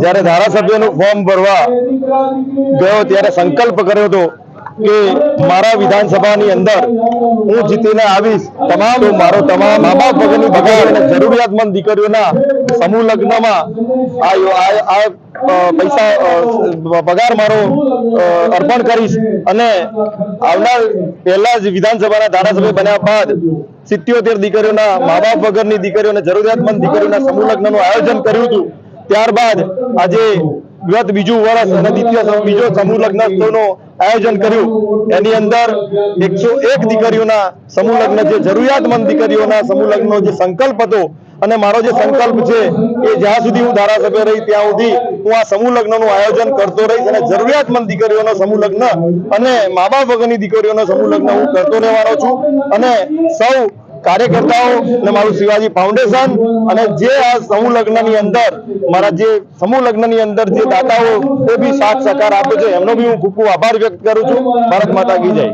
જ્યારે ધારાસભ્યનું ફોર્મ ભરવા ગયો ત્યારે સંકલ્પ કર્યો હતો કે મારા વિધાનસભાની અંદર હું જીતીને આવીશ. તમામ મારો તમામ મા બાપ વગરની પગાર અને જરૂરિયાતમંદ દીકરીઓના સમૂહ લગ્નમાં આ પૈસા પગાર મારો અર્પણ કરીશ. અને આવનાર પહેલા જ વિધાનસભાના ધારાસભ્ય બન્યા બાદ સિત્યોતેર દીકરીઓના મા બાપ વગરની દીકરીઓને જરૂરિયાતમંદ દીકરીઓના સમૂહ લગ્નનું આયોજન કર્યું હતું. ત્યારબાદ આજે ગત બીજું વર્ષ અને દ્વિતીય બીજો સમૂહ લગ્નોત્સવનો આયોજન કર્યું. એની અંદર એકસો એક દીકરીઓના સમૂહ લગ્ન જે જરૂરિયાતમંદ દીકરીઓના સમૂહ લગ્નનો જે સંકલ્પ હતો અને મારો જે સંકલ્પ છે એ જ્યાં સુધી હું ધારાસભ્ય રહી ત્યાં સુધી હું આ સમૂહ લગ્નનું આયોજન કરતો રહીશ અને જરૂરિયાતમંદ દીકરીઓનો સમૂહ લગ્ન અને મા બાપ વગરની દીકરીઓનો સમૂહ લગ્ન હું કરતો રહેવાનો છું. અને સૌ કાર્યકર્તાઓ અને મારું શિવાજી ફાઉન્ડેશન અને જે આ સમૂહ લગ્નની અંદર, મારા જે સમૂહ લગ્નની અંદર જે દાતાઓ, એ બી સાથ સહકાર આપે છે. એમનો બી હું ખૂબ ખૂબ આભાર વ્યક્ત કરું છું. ભારત માતા કી જય.